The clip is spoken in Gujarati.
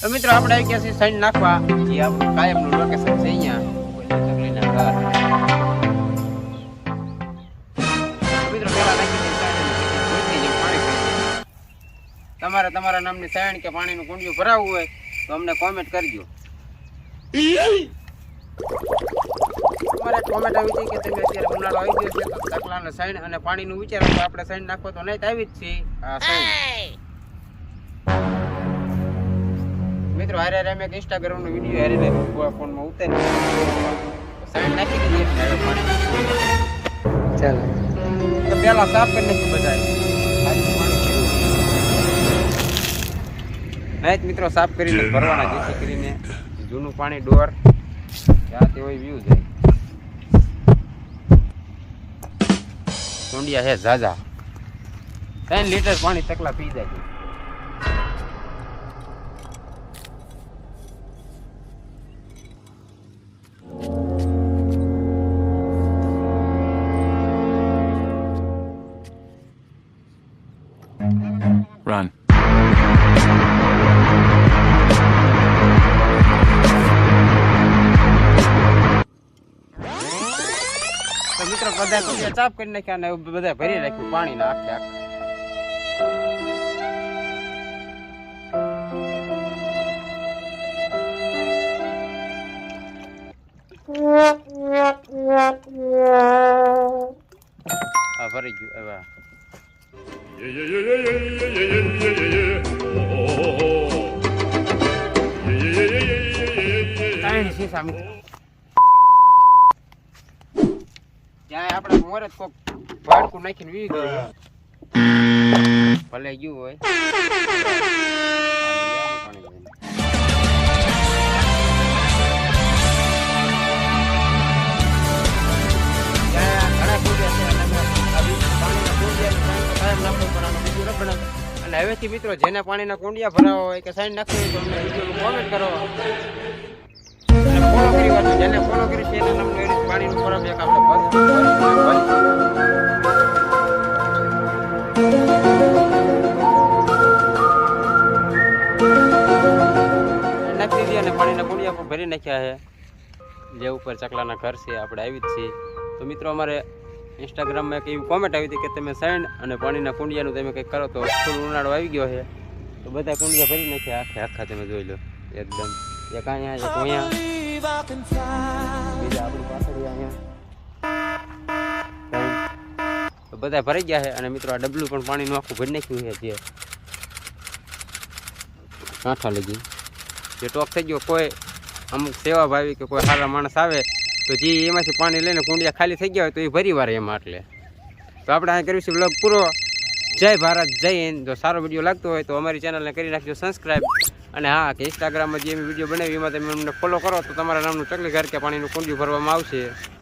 તો મિત્રો, આપણે આવી ગયા છીએ સાઈન નાખવા. જે આપણું કાયમનું લોકેશન છે અહીંયા. તકલીના નાખી તમારે તમારા નામની સાઈન કે પાણીનું કુંડિયું ભરાવવું હોય, તો અમને કોમેન્ટ કરજો. તમારે કોમેન્ટ આવી હતી કે તમે અત્યારે ઉનાળો આવી ગયો છે, તો ચકલાને સાઈન અને પાણીનું વિચારો આપણે સાઈન નાખવા તો નહીં આવી જ છે મિત્રો હારે હારે અમે એક ઇન્સ્ટાગ્રામ નો વીડિયો હારે હારે ફોનમાં ઉતારી સાઈડ નાખી હવે ચાલો. તો પેલા સાફ કરી નાખી બધા નાઈટ મિત્રો સાફ કરીને ભરવાના જેથી કરીને જૂનું પાણી ડોર ક્યાંથી હોય વ્યૂ જાય. ટુંડિયા હે ઝાઝા. ત્રણ લીટર પાણી તકલા પી જાય. Run. તો મિત્રો બધા ટુંડિયા સાફ કરી નાખ્યા અને બધા ભરી રાખ્યું પાણી ના આખે આખા. આ ભરી ગયું હવે આપણે મોર જ કોક ભાડકું નાખીને વી ગયું ભલે ગયું હોય. અને હવેથી મિત્રો જેને પાણીના કુંડિયા ભરાવા હોય કે સાઈન નાખવી તો અમને વિડીયોનું કોમેન્ટ કરો. અને ફોલો કરી વાળો જેને ફોલો કરી છે એના રીતે પાણીનું પરબ એક આપણે નાખી દીધી અને પાણીના કુંડિયા પણ ભરી નાખ્યા છે. જે ઉપર ચકલાના ઘર છે, આપણે આવી જ છીએ. તો મિત્રો અમારે ઇન્સ્ટાગ્રામમાં એક એવી કોમેન્ટ આવી હતી કે તમે સાઈન અને પાણીના કુંડિયાનું તમે કંઈક કરો તો ફૂલ ઉનાળો આવી ગયો છે. તો બધા કુંડિયા ભરી નાખ્યા. આખે આખા તમે જોઈ લો. એકદમ. એક અહીંયા એક અહીંયા. બીજા આપણી પાછળ અહીંયા. તો બધા ભરી ગયા છે. અને મિત્રો, આ ડબલું પણ પાણીનું આખું ભરી નાખ્યું છે જે કાંઠા લગી. જે ટોક થઈ ગયો, કોઈ અમુક સેવા ભાવી કે કોઈ સારા માણસ આવે તો જે એમાંથી પાણી લઈને કુંડિયા ખાલી થઈ ગયા હોય તો એ ભરી વારે એમાં એટલે. તો આપણે અહીં કરીશું બ્લોગ પૂરો. જય ભારત, જય હિન્દ. જો સારો વીડિયો લાગતો હોય તો અમારી ચેનલને કરી નાખજો સબસ્ક્રાઈબ અને હા, કે ઇન્સ્ટાગ્રામમાં જે વીડિયો બનાવી એમાં તમે અમને ફોલો કરો તો તમારા નામનું ચકલી ઘર કે પાણીનું કુંડિયું ભરવામાં આવશે.